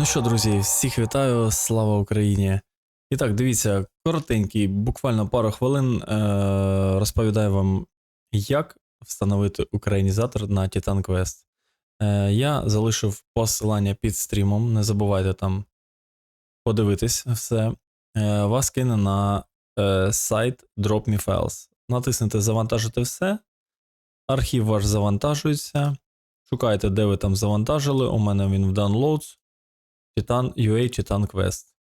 Ну що, друзі, всіх вітаю, слава Україні. І так, дивіться, коротенький, буквально пару хвилин е- розповідаю вам, як встановити українізатор на Titan Quest. Е- я залишив посилання під стрімом, не забувайте там подивитись все. Е- вас кине на е- сайт Drop Me Files. Натиснете Завантажити все. Архів ваш завантажується. Шукайте, де ви там завантажили. У мене він в Downloads. Titan UA Titan Quest.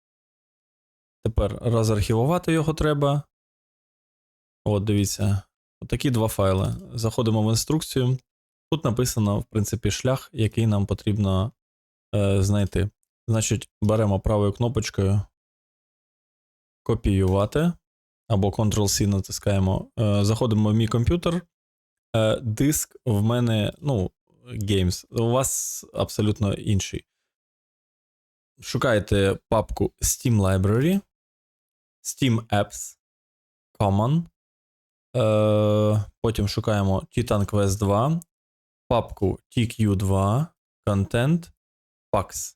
Тепер розархівувати його треба. От, дивіться. Отакі два файли. Заходимо в інструкцію. Тут написано, в принципі, шлях, який нам потрібно е, знайти. Значить, беремо правою кнопочкою копіювати. Або Ctrl-C натискаємо. Е, заходимо в мій комп'ютер. Е, диск в мене, ну, Games. У вас абсолютно інший. Шукаєте папку Steam Library, Steam Apps, Common. Е, потім шукаємо Titan Quest 2, папку TQ2, Content, Pax.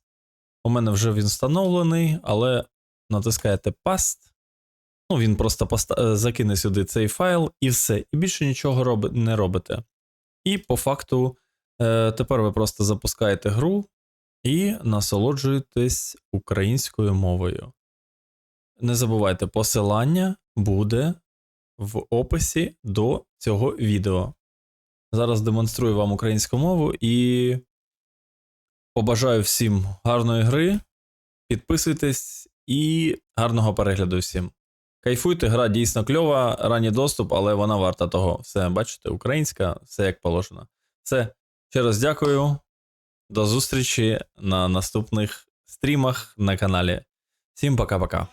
У мене вже він встановлений, але натискаєте Past. Ну, він просто поста- е, закине сюди цей файл і все. І більше нічого роби- не робите. І по факту, е, тепер ви просто запускаєте гру і насолоджуєтесь українською мовою. Не забувайте, посилання буде в описі до цього відео. Зараз демонструю вам українську мову і побажаю всім гарної гри. Підписуйтесь і гарного перегляду всім. Кайфуйте, гра дійсно кльова, ранній доступ, але вона варта того. Все, бачите, українська, все як положено. Все, ще раз дякую. До зустрічі на наступних стрімах на каналі. Всім пока-пока.